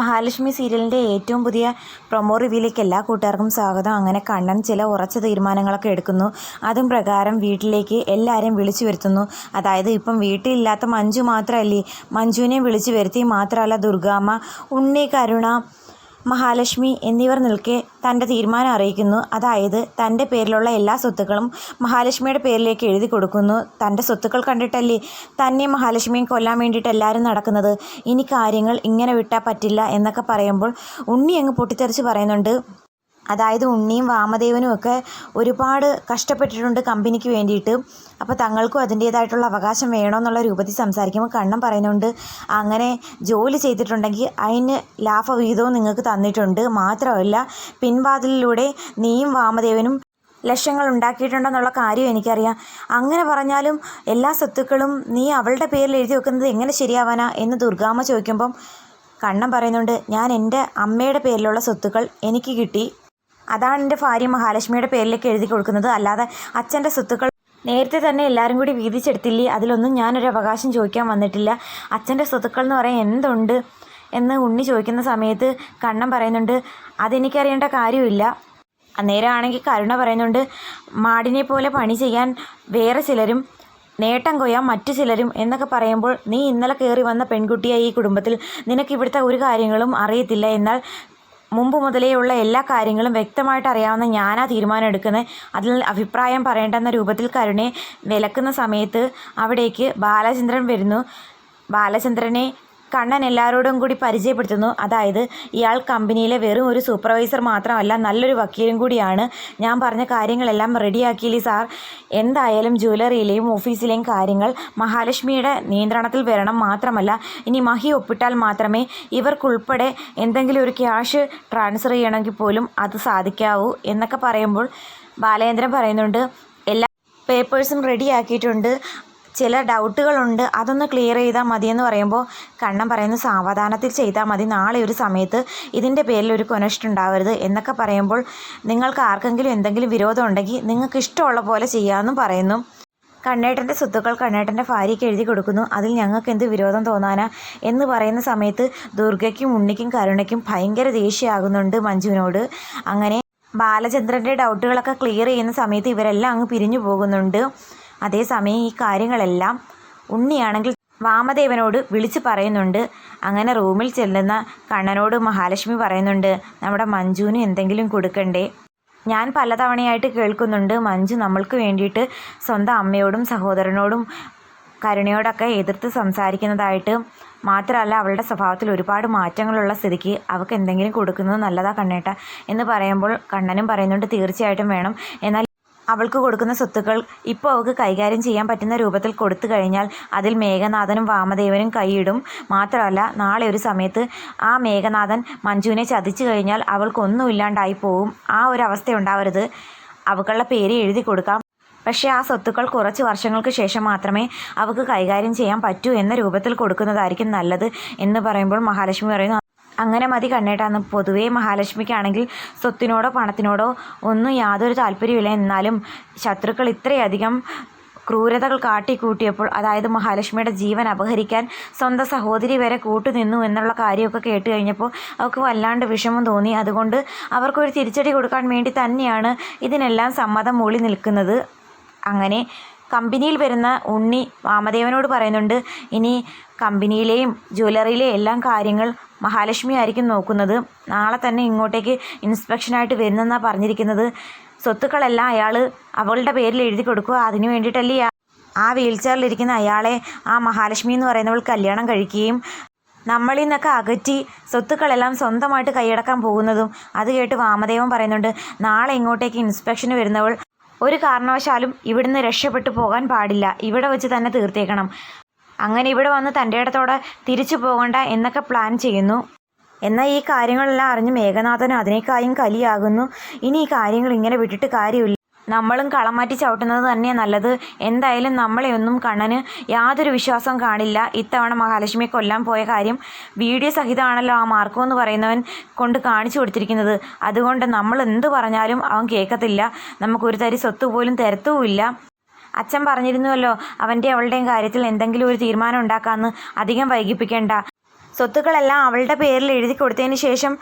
മഹാലക്ഷ്മി സീരിയലിന്റെ ഏറ്റവും പുതിയ പ്രൊമോ റിവ്യൂലേക്ക് എല്ലാ കൂട്ടുകാർക്കും സ്വാഗതം. അങ്ങനെ കണ്ണൻ ചില ഉറച്ച തീരുമാനങ്ങളൊക്കെ എടുക്കുന്നു. അതും പ്രകാരം വീട്ടിലേക്ക് എല്ലാവരെയും വിളിച്ചു വരുത്തുന്നു. അതായത് ഇപ്പം വീട്ടിലില്ലാത്ത മഞ്ജു മാത്രമല്ലേ മഞ്ജുവിനെ വിളിച്ചു വരുത്തി മാത്രമല്ല ദുർഗാമ്മ ഉണ്ണി കരുണ മഹാലക്ഷ്മി എന്നിവർ നിൽക്കെ തന്റെ തീരുമാനം അറിയിക്കുന്നു. അതായത് തന്റെ പേരിലുള്ള എല്ലാ സ്വത്തുക്കളും മഹാലക്ഷ്മിയുടെ പേരിലേക്ക് എഴുതി കൊടുക്കുന്നു. തന്റെ സ്വത്തുക്കൾ കണ്ടിട്ടല്ലേ? തന്നെ മഹാലക്ഷ്മിയും കൊല്ലാൻ വേണ്ടിയിട്ട് എല്ലാവരും നടക്കുന്നത്. ഇനി കാര്യങ്ങൾ ഇങ്ങനെ വിട്ടാൽ പറ്റില്ല എന്നൊക്കെ പറയുമ്പോൾ ഉണ്ണി അങ്ങ് പൊട്ടിത്തെറിച്ച് പറയുന്നുണ്ട്. അതായത് ഉണ്ണിയും വാമദേവനും ഒക്കെ ഒരുപാട് കഷ്ടപ്പെട്ടിട്ടുണ്ട് കമ്പനിക്ക് വേണ്ടിയിട്ട്. അപ്പോൾ തങ്ങൾക്കും അതിന്റേതായിട്ടുള്ള അവകാശം വേണമെന്നുള്ള രൂപത്തിൽ സംസാരിക്കുമ്പോൾ കണ്ണം പറയുന്നുണ്ട് അങ്ങനെ ജോലി ചെയ്തിട്ടുണ്ടെങ്കിൽ അതിന് ലാഭവിഹിതവും നിങ്ങൾക്ക് തന്നിട്ടുണ്ട്. മാത്രമല്ല പിൻവാതിലിലൂടെ നീയും വാമദേവനും ലക്ഷ്യങ്ങൾ ഉണ്ടാക്കിയിട്ടുണ്ടെന്നുള്ള കാര്യം എനിക്കറിയാം. അങ്ങനെ പറഞ്ഞാലും എല്ലാ സ്വത്തുക്കളും നീ അവളുടെ പേരിൽ എഴുതി വെക്കുന്നത് എങ്ങനെ ശരിയാവാനാ? എന്ന് ദുർഗാമ്മ ചോദിക്കുമ്പം കണ്ണം പറയുന്നുണ്ട് ഞാൻ എന്റെ അമ്മയുടെ പേരിലുള്ള സ്വത്തുക്കൾ എനിക്ക് കിട്ടി. അതാണ് എന്റെ ഭാര്യ മഹാലക്ഷ്മിയുടെ പേരിലേക്ക് എഴുതി കൊടുക്കുന്നത്. അല്ലാതെ അച്ഛന്റെ സ്വത്തുക്കൾ നേരത്തെ തന്നെ എല്ലാവരും കൂടി വീതിച്ചെടുത്തില്ലേ? അതിലൊന്നും ഞാനൊരു അവകാശം ചോദിക്കാൻ വന്നിട്ടില്ല. അച്ഛന്റെ സ്വത്തുക്കൾ എന്ന് പറയാൻ എന്തുണ്ട് എന്ന് ഉണ്ണി ചോദിക്കുന്ന സമയത്ത് കണ്ണൻ പറയുന്നുണ്ട് അതെനിക്കറിയേണ്ട കാര്യമില്ല അന്നേരമാണെങ്കിൽ കരുണ പറയുന്നുണ്ട് മാടിനെ പോലെ പണി ചെയ്യാൻ വേറെ ചിലരും നേട്ടം കൊയ്യാൻ മറ്റു ചിലരും എന്നൊക്കെ പറയുമ്പോൾ നീ ഇന്നലെ കയറി വന്ന പെൺകുട്ടിയായി ഈ കുടുംബത്തിൽ. നിനക്ക് ഇവിടുത്തെ ഒരു കാര്യങ്ങളും അറിയത്തില്ല. എന്നാൽ മുമ്പ് മുതലേ ഉള്ള എല്ലാ കാര്യങ്ങളും വ്യക്തമായിട്ട് അറിയാവുന്ന ഞാനാ തീരുമാനം എടുക്കുന്നത്. അതിൽ അഭിപ്രായം പറയേണ്ടെന്ന രൂപത്തിൽ കരുണയെ വിലക്കുന്ന സമയത്ത് അവിടേക്ക് ബാലചന്ദ്രൻ വരുന്നു. ബാലചന്ദ്രനെ കണ്ണൻ എല്ലാവരോടും കൂടി പരിചയപ്പെടുത്തുന്നു. അതായത് ഇയാൾ കമ്പനിയിലെ വെറും ഒരു സൂപ്പർവൈസർ മാത്രമല്ല നല്ലൊരു വക്കീലും കൂടിയാണ്. ഞാൻ പറഞ്ഞ കാര്യങ്ങളെല്ലാം റെഡിയാക്കിയില്ലേ സാർ? എന്തായാലും ജ്വല്ലറിയിലെയും ഓഫീസിലെയും കാര്യങ്ങൾ മഹാലക്ഷ്മിയുടെ നിയന്ത്രണത്തിൽ വരണം മാത്രമല്ല ഇനി മഹി ഒപ്പിട്ടാൽ മാത്രമേ ഇവർക്കുൾപ്പെടെ എന്തെങ്കിലും ഒരു ക്യാഷ് ട്രാൻസ്ഫർ ചെയ്യണമെങ്കിൽ പോലും അത് സാധിക്കാവൂ എന്നൊക്കെ പറയുമ്പോൾ ബാലേന്ദ്രൻ പറയുന്നുണ്ട് എല്ലാ പേപ്പേഴ്സും റെഡിയാക്കിയിട്ടുണ്ട് ചില ഡൗട്ടുകളുണ്ട്. അതൊന്ന് ക്ലിയർ ചെയ്താൽ മതിയെന്ന് പറയുമ്പോൾ കണ്ണൻ പറയുന്ന സാവധാനത്തിൽ ചെയ്താൽ മതി. നാളെ ഒരു സമയത്ത് ഇതിന്റെ പേരിൽ ഒരു കൊനഷ്ടം ഉണ്ടാവരുത് എന്നൊക്കെ പറയുമ്പോൾ നിങ്ങൾക്ക് ആർക്കെങ്കിലും എന്തെങ്കിലും വിരോധം ഉണ്ടെങ്കിൽ നിങ്ങൾക്ക് ഇഷ്ടമുള്ള പോലെ ചെയ്യാമെന്നും പറയുന്നു. കണ്ണേട്ടന്റെ സ്വത്തുക്കൾ കണ്ണേട്ടന്റെ ഭാര്യയ്ക്ക് എഴുതി കൊടുക്കുന്നു. അതിൽ ഞങ്ങൾക്ക് എന്ത് വിരോധം തോന്നാനാ? എന്ന് പറയുന്ന സമയത്ത് ദുർഗയ്ക്കും ഉണ്ണിക്കും കരുണയ്ക്കും ഭയങ്കര ദേഷ്യമാകുന്നുണ്ട് മഞ്ജുവിനോട്. അങ്ങനെ ബാലചന്ദ്രന്റെ ഡൗട്ടുകളൊക്കെ ക്ലിയർ ചെയ്യുന്ന സമയത്ത് ഇവരെല്ലാം അങ്ങ് പിരിഞ്ഞു പോകുന്നുണ്ട്. അതേസമയം ഈ കാര്യങ്ങളെല്ലാം ഉണ്ണിയാണെങ്കിൽ വാമദേവനോട് വിളിച്ചു പറയുന്നുണ്ട്. അങ്ങനെ റൂമിൽ ചെല്ലുന്ന കണ്ണനോട് മഹാലക്ഷ്മി പറയുന്നുണ്ട് നമ്മുടെ മഞ്ജുവിന് എന്തെങ്കിലും കൊടുക്കണ്ടേ? ഞാൻ പലതവണയായിട്ട് കേൾക്കുന്നുണ്ട് മഞ്ജു നമ്മൾക്ക് വേണ്ടിയിട്ട് സ്വന്തം അമ്മയോടും സഹോദരനോടും കരുണയോടൊക്കെ എതിർത്ത് സംസാരിക്കുന്നതായിട്ട് മാത്രമല്ല അവളുടെ സ്വഭാവത്തിൽ ഒരുപാട് മാറ്റങ്ങളുള്ള സ്ഥിതിക്ക് അവൾക്ക് എന്തെങ്കിലും കൊടുക്കുന്നത് നല്ലതാ കണ്ണേട്ട എന്ന് പറയുമ്പോൾ കണ്ണനും പറയുന്നുണ്ട് തീർച്ചയായിട്ടും വേണം. എന്നാൽ അവൾക്ക് കൊടുക്കുന്ന സ്വത്തുക്കൾ ഇപ്പോൾ അവൾക്ക് കൈകാര്യം ചെയ്യാൻ പറ്റുന്ന രൂപത്തിൽ കൊടുത്തു കഴിഞ്ഞാൽ അതിൽ മേഘനാഥനും വാമദേവനും കൈയിടും. മാത്രമല്ല നാളെ ഒരു സമയത്ത് ആ മേഘനാഥൻ മഞ്ജുവിനെ ചതിച്ചു കഴിഞ്ഞാൽ അവൾക്കൊന്നും ഇല്ലാണ്ടായി പോവും. ആ ഒരു അവസ്ഥ ഉണ്ടാവരുത്. അവൾക്കുള്ള പേര് എഴുതി കൊടുക്കാം. പക്ഷേ ആ സ്വത്തുക്കൾ കുറച്ച് വർഷങ്ങൾക്ക് ശേഷം മാത്രമേ അവൾക്ക് കൈകാര്യം ചെയ്യാൻ പറ്റൂ എന്ന രൂപത്തിൽ കൊടുക്കുന്നതായിരിക്കും നല്ലത് എന്ന് പറയുമ്പോൾ മഹാലക്ഷ്മി പറയുന്നു. അങ്ങനെ മതി കണ്ണേട്ടാന്ന് പൊതുവേ മഹാലക്ഷ്മിക്കാണെങ്കിൽ സ്വത്തിനോടോ പണത്തിനോടോ ഒന്നും യാതൊരു താല്പര്യമില്ല എന്നാലും ശത്രുക്കൾ ഇത്രയധികം ക്രൂരതകൾ കാട്ടിക്കൂട്ടിയപ്പോൾ അതായത് മഹാലക്ഷ്മിയുടെ ജീവൻ അപഹരിക്കാൻ സ്വന്തം സഹോദരി വരെ കൂട്ടുനിന്നു എന്നുള്ള കാര്യമൊക്കെ കേട്ട് കഴിഞ്ഞപ്പോൾ അവർക്ക് വല്ലാണ്ട് വിഷമം തോന്നി. അതുകൊണ്ട് അവർക്കൊരു തിരിച്ചടി കൊടുക്കാൻ വേണ്ടി തന്നെയാണ് ഇതിനെല്ലാം സമ്മതം മൂളി നിൽക്കുന്നത്. അങ്ങനെ കമ്പനിയിൽ വരുന്ന ഉണ്ണി വാമദേവനോട് പറയുന്നുണ്ട് ഇനി കമ്പനിയിലെയും ജ്വല്ലറിയിലെയും എല്ലാം കാര്യങ്ങൾ മഹാലക്ഷ്മി ആയിരിക്കും നോക്കുന്നത്. നാളെ തന്നെ ഇങ്ങോട്ടേക്ക് ഇൻസ്പെക്ഷനായിട്ട് വരുന്നെന്നാണ് പറഞ്ഞിരിക്കുന്നത്. സ്വത്തുക്കളെല്ലാം അയാൾ അവളുടെ പേരിൽ എഴുതി കൊടുക്കുക. അതിന് വേണ്ടിയിട്ടല്ലേ ആ- വീൽ ചെയറിലിരിക്കുന്ന അയാളെ ആ മഹാലക്ഷ്മി എന്ന് പറയുന്നവൾ കല്യാണം കഴിക്കുകയും നമ്മളിൽ നിന്നൊക്കെ അകറ്റി സ്വത്തുക്കളെല്ലാം സ്വന്തമായിട്ട് കൈയടക്കാൻ പോകുന്നതും. അത് കേട്ട് വാമദേവൻ പറയുന്നുണ്ട് നാളെ ഇങ്ങോട്ടേക്ക് ഇൻസ്പെക്ഷന് വരുന്നവൾ ഒരു കാരണവശാലും ഇവിടുന്ന് രക്ഷപ്പെട്ടു പോകാൻ പാടില്ല. ഇവിടെ വെച്ച് തന്നെ തീർത്തേക്കണം. അങ്ങനെ ഇവിടെ വന്ന് തന്റെ ഇടത്തോടെ തിരിച്ചു പോകണ്ട എന്നൊക്കെ പ്ലാൻ ചെയ്യുന്നു. എന്നാൽ ഈ കാര്യങ്ങളെല്ലാം അറിഞ്ഞ് മേഘനാഥൻ അതിനേക്കായും കലിയാകുന്നു. ഇനി ഈ കാര്യങ്ങൾ ഇങ്ങനെ വിട്ടിട്ട് കാര്യമില്ല. നമ്മളും കളം മാറ്റി ചവിട്ടുന്നത് തന്നെയാണ് നല്ലത്. എന്തായാലും നമ്മളെ ഒന്നും കണ്ണന് യാതൊരു വിശ്വാസവും കാണില്ല. ഇത്തവണ മഹാലക്ഷ്മിയെ കൊല്ലാൻ പോയ കാര്യം വീഡിയോ സഹിതമാണല്ലോ ആ മാർക്കോ എന്ന് പറയുന്നവൻ കൊണ്ട് കാണിച്ചു കൊടുത്തിരിക്കുന്നത്. അതുകൊണ്ട് നമ്മൾ എന്ത് പറഞ്ഞാലും അവൻ കേൾക്കത്തില്ല. നമുക്കൊരു തരി സ്വത്ത് പോലും തരത്തുമില്ല. അച്ഛൻ പറഞ്ഞിരുന്നുവല്ലോ അവന്റെ അവളുടെയും കാര്യത്തിൽ എന്തെങ്കിലും ഒരു തീരുമാനം ഉണ്ടാക്കാമെന്ന് അധികം വൈകിപ്പിക്കേണ്ട. സ്വത്തുക്കളെല്ലാം അവളുടെ പേരിൽ എഴുതി കൊടുത്തതിന് ശേഷം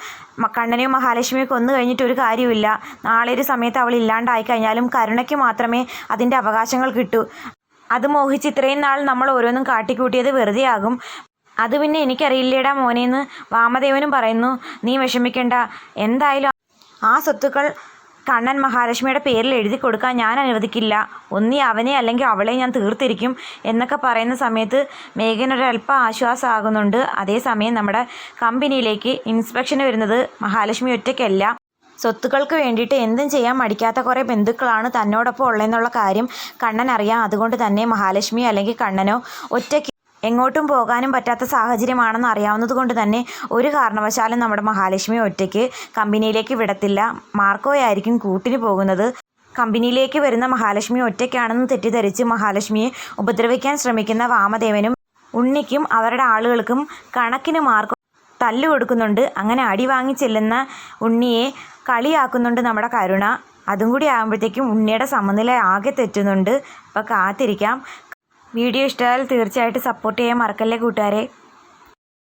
കണ്ണനെയോ മഹാലക്ഷ്മിയെ കൊന്നു കഴിഞ്ഞിട്ട് ഒരു കാര്യമില്ല നാളെ ഒരു സമയത്ത് അവൾ ഇല്ലാണ്ടായി കഴിഞ്ഞാലും കരുണയ്ക്ക് മാത്രമേ അതിന്റെ അവകാശങ്ങൾ കിട്ടൂ. അത് മോഹിച്ച് ഇത്രയും നാൾ നമ്മൾ ഓരോന്നും കാട്ടിക്കൂട്ടിയത് വെറുതെ ആകും അത് പിന്നെ എനിക്കറിയില്ലേടാ മോനെന്ന്. വാമദേവനും പറയുന്നു നീ വിഷമിക്കണ്ട. എന്തായാലും ആ സ്വത്തുക്കൾ കണ്ണൻ മഹാലക്ഷ്മിയുടെ പേരിൽ എഴുതി കൊടുക്കാൻ ഞാൻ അനുവദിക്കില്ല. ഒന്നി അവനെ അല്ലെങ്കിൽ അവളെ ഞാൻ തീർത്തിരിക്കും എന്നൊക്കെ പറയുന്ന സമയത്ത് മേഘനൊരൽപ്പം ആശ്വാസമാകുന്നുണ്ട്. അതേസമയം നമ്മുടെ കമ്പനിയിലേക്ക് ഇൻസ്പെക്ഷന് വരുന്നത് മഹാലക്ഷ്മി ഒറ്റയ്ക്കല്ല. സ്വത്തുക്കൾക്ക് വേണ്ടിയിട്ട് എന്തും ചെയ്യാൻ മടിക്കാത്ത കുറേ ബന്ധുക്കളാണ് തന്നോടൊപ്പം ഉള്ളതെന്നുള്ള കാര്യം കണ്ണൻ അറിയാം. അതുകൊണ്ട് തന്നെ മഹാലക്ഷ്മി അല്ലെങ്കിൽ കണ്ണനോ ഒറ്റയ്ക്ക് എങ്ങോട്ടും പോകാനും പറ്റാത്ത സാഹചര്യമാണെന്ന് അറിയാവുന്നത് കൊണ്ട് തന്നെ ഒരു കാരണവശാലും നമ്മുടെ മഹാലക്ഷ്മി ഒറ്റയ്ക്ക് കമ്പനിയിലേക്ക് വിടത്തില്ല. മാർക്കോയായിരിക്കും കൂട്ടിന് പോകുന്നത്. കമ്പനിയിലേക്ക് വരുന്ന മഹാലക്ഷ്മി ഒറ്റയ്ക്കാണെന്ന് തെറ്റിദ്ധരിച്ച് മഹാലക്ഷ്മിയെ ഉപദ്രവിക്കാൻ ശ്രമിക്കുന്ന വാമദേവനും ഉണ്ണിക്കും അവരുടെ ആളുകൾക്കും കണക്കിന് മാർക്കോ തല്ലു കൊടുക്കുന്നുണ്ട്. അങ്ങനെ അടി വാങ്ങി ചെല്ലുന്ന ഉണ്ണിയെ കളിയാക്കുന്നുണ്ട് നമ്മുടെ കരുണ. അതും കൂടി ആകുമ്പോഴത്തേക്കും ഉണ്ണിയുടെ സമനില ആകെ തെറ്റുന്നുണ്ട്. അപ്പോൾ കാത്തിരിക്കാം. വീഡിയോ ഇഷ്ടമായാൽ തീർച്ചയായിട്ടും സപ്പോർട്ട് ചെയ്യാൻ മറക്കല്ലേ കൂട്ടുകാരെ.